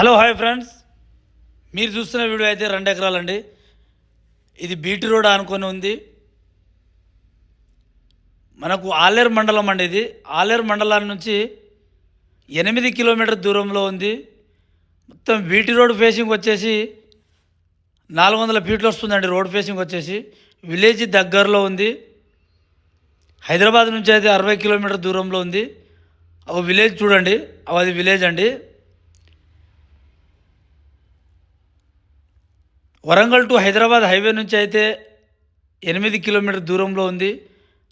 Hello hi friends. మీరు చూస్తున్న video అయితే రెండు ఎకరాలండి. ఇది బీటీ రోడ్ అనుకొని ఉంది. మనకు ఆలేరు మండలం అండి ఇది. ఆలేరు మండలం నుంచి ఎనిమిది కిలోమీటర్ దూరంలో ఉంది. మొత్తం బీటీ రోడ్ ఫేసింగ్ వచ్చేసి నాలుగు వందల ఫీట్లు వస్తుందండి రోడ్ ఫేసింగ్ వచ్చేసి. విలేజ్ దగ్గరలో ఉంది. హైదరాబాద్ నుంచి అయితే అరవై కిలోమీటర్ దూరంలో ఉంది. ఒక విలేజ్ చూడండి. అది విలేజ్ అండి. వరంగల్ టు హైదరాబాద్ హైవే నుంచి అయితే ఎనిమిది కిలోమీటర్ దూరంలో ఉంది.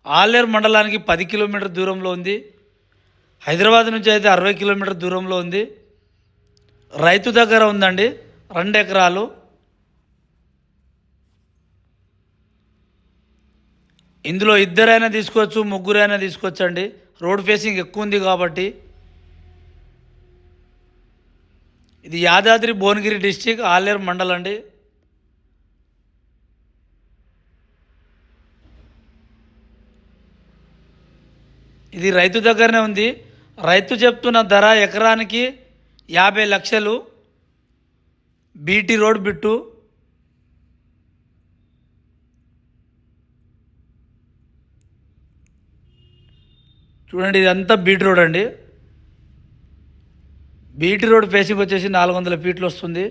ఆలేరు మండలానికి పది కిలోమీటర్ దూరంలో ఉంది. హైదరాబాద్ నుంచి అయితే అరవై కిలోమీటర్ దూరంలో ఉంది. రైతు దగ్గర ఉందండి. రెండు ఎకరాలు. ఇందులో ఇద్దరైనా తీసుకోవచ్చు ముగ్గురైనా తీసుకోవచ్చండి. రోడ్ ఫేసింగ్ ఎక్కువ ఉంది కాబట్టి. ఇది యాదాద్రి భువనగిరి డిస్టిక్ ఆలేరు మండలం అండి ఇది రైతు దగ్గరనే ఉంది. రైతు చెప్తున్న ధర ఎకరానికి యాభై లక్షలు. BT road bit. చూడండి ఇదంతా బీటీ రోడ్ అండి. బీటీ రోడ్ ఫేసింగ్ వచ్చేసి నాలుగు వందల ఫీట్లు వస్తుంది.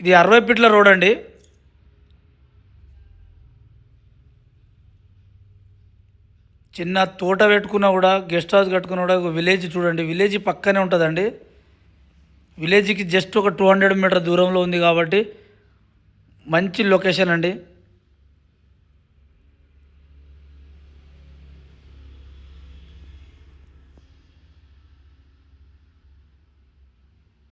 ఇది అరవై ఫీట్ల రోడ్ అండి. చిన్న తోట పెట్టుకున్నా కూడా గెస్ట్ హౌస్ కట్టుకున్నా కూడా ఒక విలేజ్ చూడండి. విలేజ్ పక్కనే ఉంటుందండి. విలేజ్కి జస్ట్ ఒక టూ హండ్రెడ్ మీటర్ దూరంలో ఉంది కాబట్టి మంచి లొకేషన్ అండి.